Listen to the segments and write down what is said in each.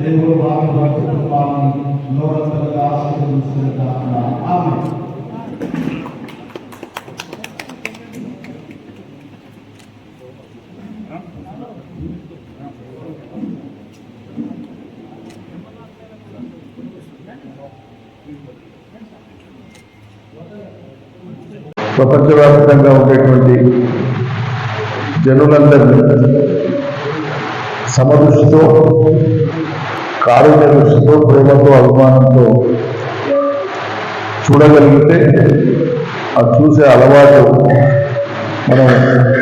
దేవుడు వారి భక్తి ప్రపంచవ్యాప్తంగా ఉండేటువంటి జనులందరినీ సమదృష్టితో కారుణ్య దృష్టితో ప్రేమతో అభిమానంతో చూడగలిగితే ఆ చూసే అలవాటు మనం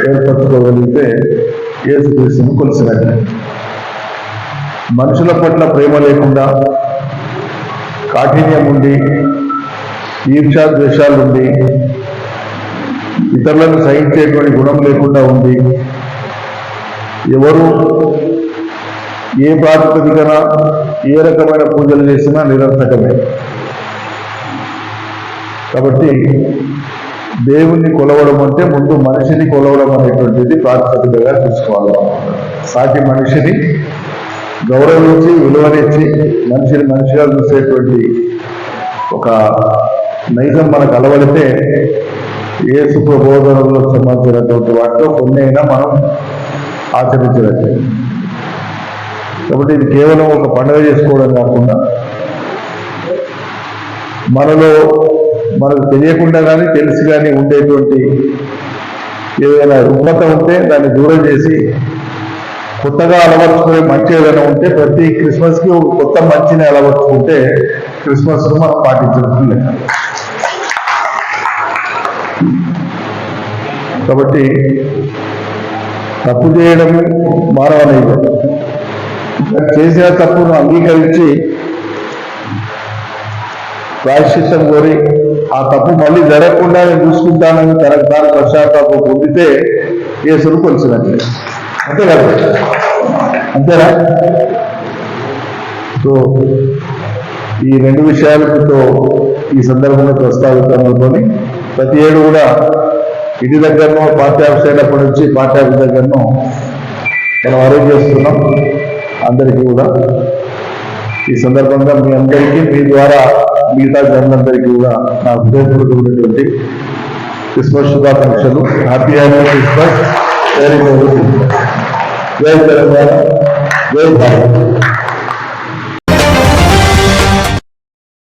ఏర్పరచుకోగలిగితే ఏసుక్రీస్తుని కొలిసినట్టు మనుషుల పట్ల ప్రేమ లేకుండా కాఠిన్యం ఉండి ఈర్షా ద్వేషాలుండి ఇతరులను సహించేటువంటి గుణం లేకుండా ఉంది ఎవరు ఏ ప్రాతిపదికన ఏ రకమైన పూజలు చేసినా నిరర్థకమే కాబట్టి దేవుణ్ణి కొలవడం అంటే ముందు మనిషిని కొలవడం అనేటువంటిది ప్రాతిపదికగా చూసుకోవాలి సాటి మనిషిని గౌరవించి విలువనిచ్చి మనిషిని మనిషిగా చూసేటువంటి ఒక నైజం మనకు అలవడితే ఏ సుప్రబోధనలకు సంబంధించినటువంటి వాటిలో కొన్ని అయినా మనం ఆచరించవచ్చు. కాబట్టి ఇది కేవలం ఒక పండుగ చేసుకోవడం కాకుండా మనలో మనకు తెలియకుండా కానీ తెలిసి కానీ ఉండేటువంటి ఏదైనా రుగ్మత ఉంటే దాన్ని దూరం చేసి కొత్తగా అలవర్చుకునే మంచి ఏదైనా ఉంటే ప్రతి క్రిస్మస్కి ఒక కొత్త మంచిని అలవర్చుకుంటే క్రిస్మస్ మనం పాటించడం కాబట్టి తప్పు చేయడం మానవ నైజం చేసిన తప్పును అంగీకరించి ప్రాయశ్చిత్తం కోరి ఆ తప్పు మళ్ళీ జరగకుండా నేను చూసుకుంటానని తనకు తాను పశ్చాత్తాపం పొందితే కేసులు కొలిసినట్లే. అంతే కదా? అంతేనా? సో ఈ రెండు విషయాలతో ఈ సందర్భంలో ప్రస్తావితంలోని ప్రతి ఏడు కూడా ఇంటి దగ్గరనో పార్టీ ఆఫీస్ అయినప్పటి నుంచి పార్టీ ఆఫీస్ దగ్గరనో మనం అరేంజ్ చేస్తున్నాం. అందరికీ కూడా. ఈ సందర్భంగా మీ అందరికీ మీ ద్వారా మిగతా జనులందరికీ కూడా నా హృదయపూర్వకమైనటువంటి క్రిస్మస్ శుభాకాంక్షలు. Happy happy Christmas very very జై తెలంగాణ జై భారత్